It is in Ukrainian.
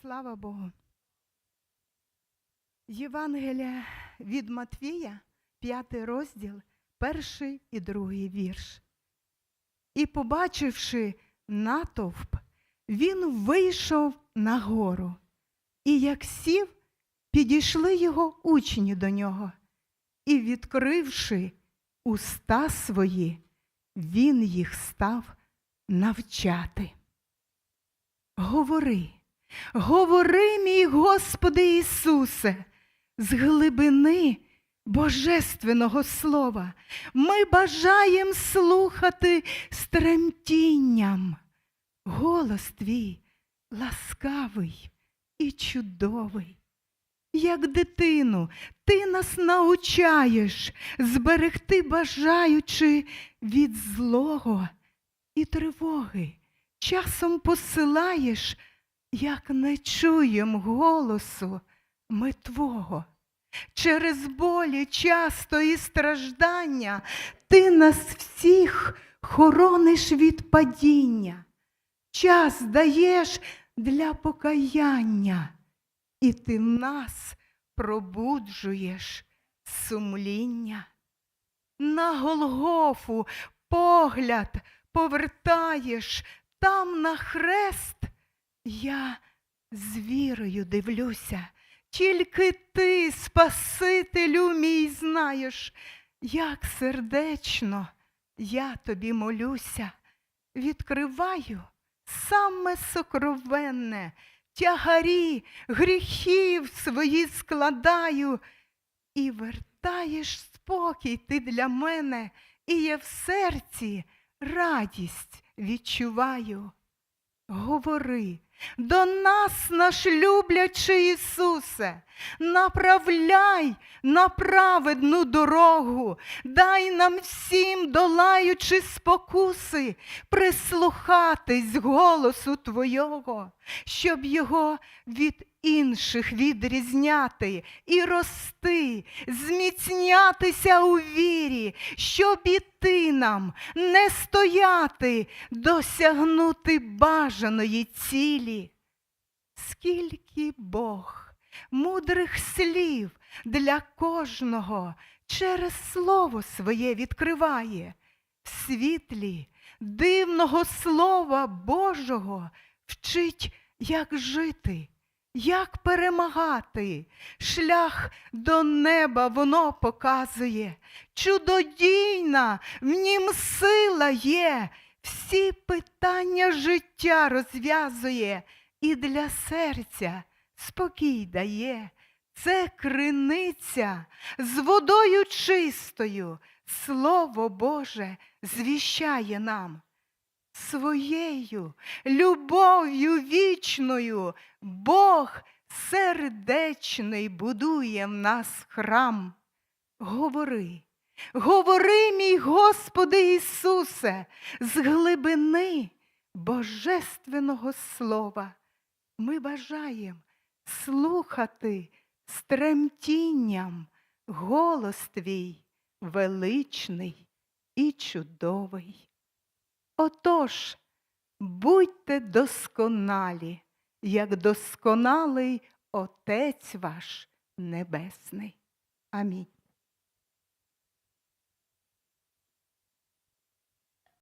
Слава Богу. Євангелія від Матвія, п'ятий розділ, перший і другий вірш. І, побачивши натовп, він вийшов на гору. І як сів, підійшли його учні до нього, і, відкривши уста свої, він їх став навчати. Говори, говори, мій Господи Ісусе, з глибини Божественного Слова. Ми бажаємо слухати з тремтінням. Голос твій ласкавий і чудовий. Як дитину, ти нас научаєш зберегти, бажаючи від злого і тривоги. Часом посилаєш, як не чуєм голосу ми Твого. Через болі часто і страждання ти нас всіх хорониш від падіння. Час даєш для покаяння, і ти нас пробуджуєш сумління. На Голгофу погляд повертаєш, там на хрест я з вірою дивлюся. Тільки ти, Спасителю мій, знаєш, як сердечно я тобі молюся, відкриваю саме сокровенне, тягарі гріхів свої складаю, і вертаєш спокій ти для мене, і я в серці радість відчуваю. Говори. До нас, наш люблячий Ісусе, направляй на праведну дорогу, дай нам всім, долаючи спокуси, прислухатись голосу Твого, щоб його від інших відрізняти і рости, зміцнятися у вірі, щоб іти нам, не стояти, досягнути бажаної цілі. Скільки Бог мудрих слів для кожного через слово своє відкриває, в світлі дивного Слова Божого вчить, як жити, як перемагати. Шлях до неба воно показує. Чудодійна в нім сила є, всі питання життя розв'язує і для серця спокій дає. Це криниця з водою чистою, Слово Боже звіщає нам. Своєю любов'ю вічною Бог сердечний будує в нас храм. Говори, говори, мій Господи Ісусе, з глибини Божественного Слова. Ми бажаємо слухати з тремтінням голос твій величний і чудовий. Отож, будьте досконалі, як досконалий Отець ваш Небесний. Амінь.